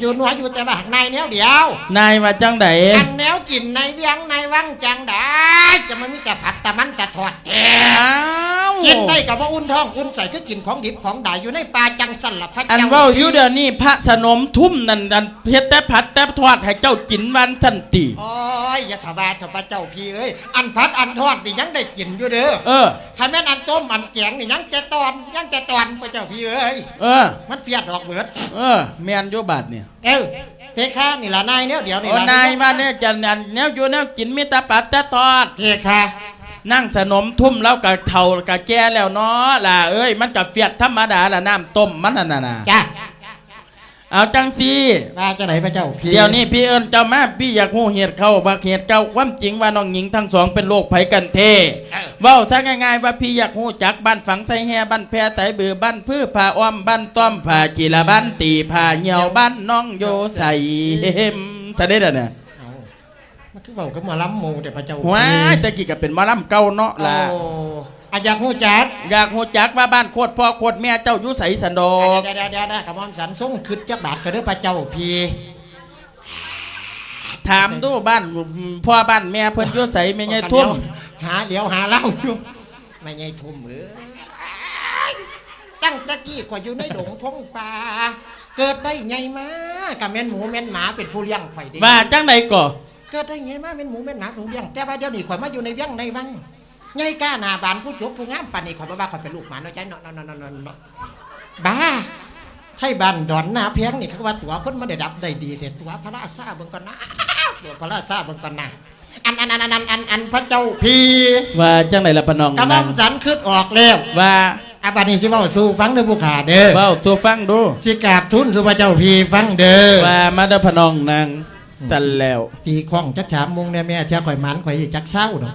อยู่หนัวอยู่แต่ว่าหักในแนวเดียวนายว่าจังไดอันแนวกินในเวียงในวังจังได้จะมันมีแต่ผัดแต่มันแต่ทอดแท้อ้าวกินได้กับว่าอุ่นท้องอุ่นใส่ก็กินของดิบของด่าอยู่ในป่าจังสันละพระอันเจ้าเว่าอยู่เดี๋ยวนี้พระสนมทุ่มนั่นอันเฮ็ดแต่ผัดแต่ทอดให้เจ้ากินวันสันติโอ้ยอย่าสบายเถอะพระเจ้าพี่เอ้ยอันพัดอันทอดนี่ยังได้กินอยู่เด้อเออถ้าแม่นอัน ต้มอันแกงนี่ยังแต่ตอนยังแต่ตอนพระเจ้าพี่เอ้ยเออ มันเฟียดดอกเบิด เออแม่นอยู่บาดเนี่ยเอ้าเพคะนี่ละนายเนี่ยเดี๋ยวนี่โอ้ละนายว่าเนี่ยจะอันแนวอยู่แนวกินมีแต่ผัดแต่ทอด เพคะนั่งสนมทุ่มแล้วก็เท่าก็แก่แล้วเนาะล่ะเอ้ย มันก็เฟียดธรรมดาล่ะน้ำต้มมันน่ะน่ะจ้าเอาจังสิมาจะไหนพระเจ้าพี่เดี๋ยวนี้พี่เอิญเจ้ามาพี่อยากหูเหตุเข้าบักเหตุเก่าความจริงว่าน้องหญิงทั้งสองเป็นโรคไผกันเท เว้าถ้าง่ายๆว่าพี่อยากหูจักบ้านฝังใส่แห่บ้านแพรไตเบือบ้านพื้อผ่าอ้อมบ้านต้อมผ่าจีละบ้านตีผ่าเหี่ยวบ้านน้องโยใส่เฮมจะได้เด้อเนี่ยเอามันคือเบาก็มาล้ำหมูแต่พระเจ้าว้ายตะกี้ก็เป็นหมอลำเก่าเนาะโอ้ล่ะอาอยากหูจักอยากหูจักว่าบ้านโคตรพ่อโคตรแม่เจ้าอยู่ใสสันดอกเดี๋ยวเดี๋ยวเดี๋ยวเดี๋ยวกระมอมสันส่งขึ้นจักบาทก็เด้อพระเจ้าพี่ถามดูบ้านพ่อบ้านแม่เพิ่นอยู่ใสแม่ใหญ่ทุ่ม หาเดี๋ยวหาเล่าอยู่ไม่ใช่ทุ่มเออตั้งตะกี้ก็อยู่ในดงพงป่าเกิดได้ไงมากับแม่นหมูแม่นหมาเป็นผู้เลี้ยงข่อยเด้ว่าจังใดก่อเกิดได้ไงมาเป็นหมูเป็นหมาถูกเลี้ยงแต่ว่าเดี๋ยวนี้ข่อยมาอยู่ในเวียงในวังไงกล้าหนาบานผู้จบผู้งามปานนี้ข่อยบ่ว่าข่อยเป็นลูกหมาเนาะใจเนาะเนาะเนาะเนาะเนาะเนาะบ้าใช่บ้านดอนนาเพียงนี่เขาว่าตัวคนมันได้ดับได้ดีแต่ตัวพระราชาเบิ่งก่อนนะตัวพระราชาเบิ่งก่อนนะ อันอันอันอันอันอันอันพระเจ้าพี่ว่าจังใดล่ะพะน้องกระหม่อมสันขึ้นออกแล้วว่าอาบัดนี้สิเว้าสู่ฟังเด้อผู้ขาเด้อเว้าตัวฟังดูสิกราบทุนสู่พระเจ้าพี่ฟังเด้อว่ามาเด้อพะน้องนางสั่นแล้วตีข้องจักสามโมงเนี่ยแม่เที่ยข่อยหมันข่อยจักเช้าดอก